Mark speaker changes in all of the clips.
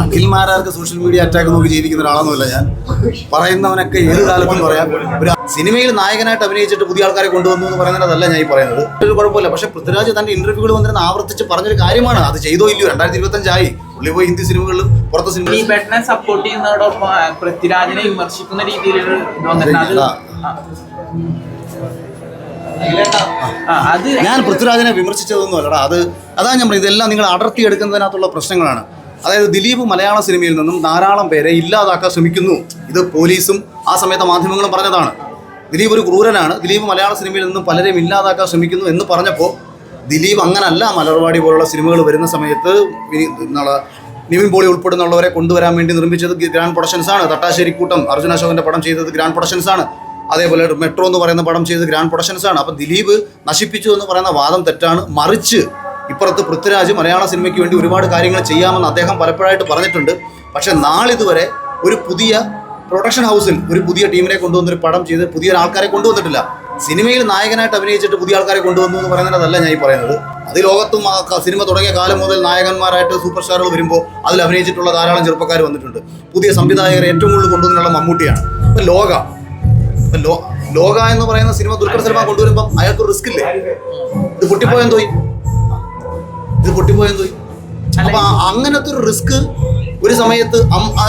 Speaker 1: അഖിൽമാരാർക്ക് social media attack നോക്കി ജീവിക്കുന്ന ഒരാളൊന്നുമില്ല ഞാൻ. പറയുന്നവനൊക്കെ ഏത് കാലത്തും പറയാം. ഒരു സിനിമയിൽ നായകനായിട്ട് അഭിനയിച്ചിട്ട് പുതിയ ആൾക്കാരെ കൊണ്ടുവന്നു എന്ന് പറയുന്നതല്ല ഞാൻ ഈ പറയുന്നത്. ഒരു കുഴപ്പമില്ല. പക്ഷെ പൃഥ്വിരാജ് തന്റെ ഇന്റർവ്യൂകൾ വന്നിരുന്ന ആവർത്തിച്ച് പറഞ്ഞൊരു കാര്യമാണ്. അത് ചെയ്തോ ഇല്ലയോ? രണ്ടായിരത്തി ഇരുപത്തഞ്ചായി. പുള്ളി പോയി ഹിന്ദി സിനിമകളിലും പുറത്തെ
Speaker 2: ഈ
Speaker 1: സിനിമകളിലും.
Speaker 2: സപ്പോർട്ട് ചെയ്യുന്നതോടൊപ്പം പൃഥ്വിരാജിനെ വിമർശിക്കുന്ന രീതിയിലൊരു
Speaker 1: ഞാൻ പൃഥ്വിരാജിനെ വിമർശിച്ചതൊന്നും അല്ലടാ അത് അതാ ഞാൻ ഇതെല്ലാം നിങ്ങൾ അടർത്തി എടുക്കുന്നതിനകത്തുള്ള പ്രശ്നങ്ങളാണ്. അതായത് ദിലീപ് മലയാള സിനിമയിൽ നിന്നും ധാരാളം പേരെ ഇല്ലാതാക്കാൻ ശ്രമിക്കുന്നു. ഇത് പോലീസും ആ സമയത്തെ മാധ്യമങ്ങളും പറഞ്ഞതാണ്. ദിലീപ് ഒരു ക്രൂരനാണ്. ദിലീപ് മലയാള സിനിമയിൽ നിന്നും പലരെയും ഇല്ലാതാക്കാൻ ശ്രമിക്കുന്നു എന്ന് പറഞ്ഞപ്പോൾ ദിലീപ് അങ്ങനല്ല മലർവാടി പോലുള്ള സിനിമകൾ വരുന്ന സമയത്ത് നിവിൻ പോളി ഉൾപ്പെടുന്നുള്ളവരെ കൊണ്ടുവരാൻ വേണ്ടി നിർമ്മിച്ചത് ഗ്രാൻഡ് പ്രൊഡക്ഷൻസ് ആണ്. തട്ടാശ്ശേരിക്കൂട്ടം അർജുന അശോകന്റെ പടം ചെയ്തത് ഗ്രാൻഡ് പ്രൊഡക്ഷൻസ് ആണ്. അതേപോലെ മെട്രോ എന്ന് പറയുന്ന പടം ചെയ്തത് ഗ്രാൻഡ് പ്രൊഡക്ഷൻസ് ആണ്. അപ്പം ദിലീപ് നശിപ്പിച്ചു എന്ന് പറയുന്ന വാദം തെറ്റാണ്. മറിച്ച് ഇപ്പുറത്ത് പൃഥ്വിരാജ് മലയാള സിനിമയ്ക്ക് വേണ്ടി ഒരുപാട് കാര്യങ്ങൾ ചെയ്യാമെന്ന് അദ്ദേഹം പലപ്പോഴായിട്ട് പറഞ്ഞിട്ടുണ്ട്. പക്ഷെ നാളിതുവരെ ഒരു പുതിയ പ്രൊഡക്ഷൻ ഹൗസിൽ ഒരു പുതിയ ടീമിനെ കൊണ്ടുവന്നൊരു പടം ചെയ്ത് പുതിയ ആൾക്കാരെ കൊണ്ടുവന്നിട്ടില്ല. സിനിമയിൽ നായകനായിട്ട് അഭിനയിച്ചിട്ട് പുതിയ ആൾക്കാരെ കൊണ്ടുവന്നു എന്ന് പറയുന്നതല്ല ഞാൻ ഈ പറയുന്നത്. അത് ലോകത്തും സിനിമ തുടങ്ങിയ കാലം മുതൽ നായകന്മാരായിട്ട് സൂപ്പർ സ്റ്റാറുകൾ വരുമ്പോൾ അതിൽ അഭിനയിച്ചിട്ടുള്ള ധാരാളം ചെറുപ്പക്കാർ വന്നിട്ടുണ്ട്. പുതിയ സംവിധായകരെ ഏറ്റവും കൂടുതൽ കൊണ്ടുവന്നുള്ള മമ്മൂട്ടിയാണ്. ഇപ്പം ലോക ലോക എന്ന് പറയുന്ന സിനിമ ദുൽഖർ സിനിമ കൊണ്ടുവരുമ്പോൾ അയാൾക്ക് റിസ്ക് ഇല്ലേ? ഇത് പൊട്ടിപ്പോയെന്തോ ഇത് പൊട്ടിപ്പോയെന്തോ അപ്പൊ അങ്ങനത്തെ ഒരു റിസ്ക് ഒരു സമയത്ത്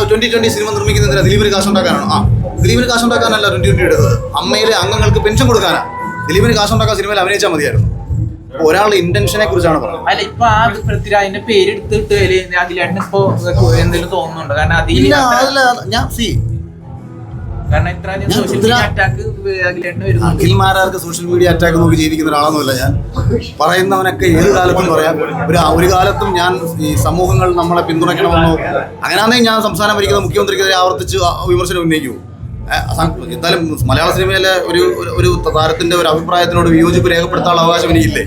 Speaker 1: ട്വന്റി ട്വന്റി സിനിമ നിർമ്മിക്കുന്നതിന് ദിലീപിന് കാശുണ്ടാക്കാനാണ്. ആ ദിലീപിന് കാശുണ്ടാക്കാനല്ല ട്വന്റി ട്വന്റി എടുത്തത് അമ്മയിലെ അംഗങ്ങൾക്ക് പെൻഷൻ കൊടുക്കാനാ. ദിലീപിന് കാശുണ്ടാക്കാൻ സിനിമയിൽ അഭിനയിച്ചാൽ മതിയായിരുന്നു. ഒരാൾ ഒരാളുടെ ഇന്റൻഷനെ കുറിച്ചാണ് പറഞ്ഞത്.
Speaker 2: അല്ല ഇപ്പൊ ആ പൃഥ്വിരാജിന്റെ പേര് എടുത്തിട്ട് ഇപ്പൊ എന്തെങ്കിലും തോന്നുന്നുണ്ടോ? കാരണം അതിൽ
Speaker 1: ഇല്ല ഞാൻ സി അഖിൽമാരാർക്ക് സോഷ്യൽ മീഡിയ അറ്റാക്ക് നോക്കി ജീവിക്കുന്ന ഒരാളൊന്നുമല്ല ഞാൻ. പറയുന്നവനൊക്കെ ഏത് കാലത്തും പറയാം. ഒരു ഒരു കാലത്തും ഞാൻ ഈ സമൂഹങ്ങൾ നമ്മളെ പിന്തുണയ്ക്കണമെന്നോ അങ്ങനെയാണെങ്കിൽ ഞാൻ സംസ്ഥാനം ഭരിക്കുന്ന മുഖ്യമന്ത്രിക്കെതിരെ ആവർത്തിച്ച് വിമർശനം ഉന്നയിക്കൂ. എന്തായാലും മലയാള സിനിമയിലെ ഒരു ഒരു- ഒരു താരത്തിന്റെ ഒരു അഭിപ്രായത്തിനോട് വിയോജിപ്പ് രേഖപ്പെടുത്താനുള്ള അവകാശം എനിക്കില്ലേ?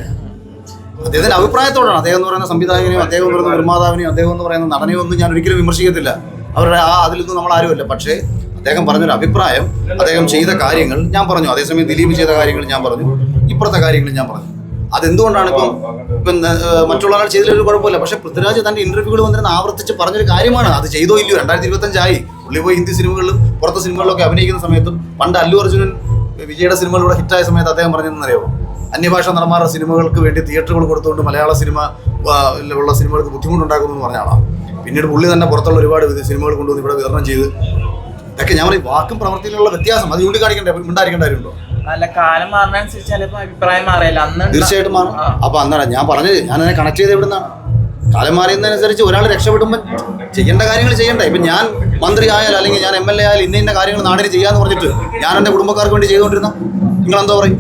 Speaker 1: അദ്ദേഹത്തിന്റെ അഭിപ്രായത്തോടാണ്. അദ്ദേഹം എന്ന് പറയുന്ന സംവിധായകനെയും അദ്ദേഹം എന്ന് പറയുന്ന നിർമ്മാതാവിനെയും അദ്ദേഹം എന്ന് പറയുന്ന നടനെയും ഒന്നും ഞാൻ ഒരിക്കലും വിമർശിക്കത്തില്ല. അവരുടെ ആ അതിലൊന്നും നമ്മൾ ആരുമല്ല പക്ഷേ അദ്ദേഹം പറഞ്ഞൊരു അഭിപ്രായം അദ്ദേഹം ചെയ്ത കാര്യങ്ങൾ ഞാൻ പറഞ്ഞു. അതേസമയം ദിലീപ് ചെയ്ത കാര്യങ്ങൾ ഞാൻ പറഞ്ഞു. ഇപ്പുറത്തെ കാര്യങ്ങൾ ഞാൻ പറഞ്ഞു. അതെന്തുകൊണ്ടാണ് ഇപ്പം ഇപ്പം മറ്റുള്ള ആൾ ചെയ്തതിലൊരു കുഴപ്പമില്ല. പക്ഷെ പൃഥ്വിരാജ് തന്റെ ഇന്റർവ്യൂകൾ വന്നിരുന്ന ആവർത്തിച്ച് പറഞ്ഞൊരു കാര്യമാണ്. അത് ചെയ്തോ ഇല്ലയോ? രണ്ടായിരത്തി ഇരുപത്തഞ്ചായി പുള്ളി പോയി ഹിന്ദി സിനിമകളിലും പുറത്തെ സിനിമകളിലൊക്കെ അഭിനയിക്കുന്ന സമയത്തും പണ്ട് അല്ലു അർജുനൻ വിജയുടെ സിനിമകളിലൂടെ ഹിറ്റായ സമയത്ത് അദ്ദേഹം പറഞ്ഞെന്നറിയോ അന്യഭാഷ നടന്മാരുടെ സിനിമകൾക്ക് വേണ്ടി തിയേറ്ററുകൾ കൊടുത്തുകൊണ്ട് മലയാള സിനിമ ഉള്ള സിനിമകൾക്ക് ബുദ്ധിമുട്ടുണ്ടാക്കുന്നു എന്ന് പറഞ്ഞാളാണ് പിന്നീട് പുള്ളി തന്നെ പുറത്തുള്ള ഒരുപാട് സിനിമകൾ കൊണ്ടുവന്ന് ഇവിടെ വിതരണം ചെയ്ത് ഇതൊക്കെ ഞാൻ പറയും വാക്കും പ്രവർത്തിയിലുള്ള വ്യത്യാസം അത് ചൂണ്ടിക്കാണിക്കണ്ടേ ഉണ്ടായിരിക്കേണ്ട കാര്യമുണ്ടോ?
Speaker 2: അല്ല കാലം മാറുന്നതനുസരിച്ച് അഭിപ്രായം മാറിയില്ല അന്ന്
Speaker 1: തീർച്ചയായിട്ടും മാറും. അപ്പൊ അന്നേരം ഞാൻ പറഞ്ഞത് ഞാൻ അതിനെ കണക്ട് ചെയ്ത് എവിടുന്നാണ്? കാലം മാറിയതിനനുസരിച്ച് ഒരാൾ രക്ഷപ്പെടുമ്പോൾ ചെയ്യേണ്ട കാര്യങ്ങൾ ചെയ്യണ്ടേ? ഇപ്പൊ ഞാൻ മന്ത്രി ആയാലും അല്ലെങ്കിൽ ഞാൻ എം എൽ എ ആയാലും ഇന്ന ഇന്ന കാര്യങ്ങൾ നാടിന് ചെയ്യാന്ന് പറഞ്ഞിട്ട് ഞാൻ എന്റെ കുടുംബക്കാർക്ക് വേണ്ടി ചെയ്തുകൊണ്ടിരുന്ന നിങ്ങൾ എന്തോ പറയും?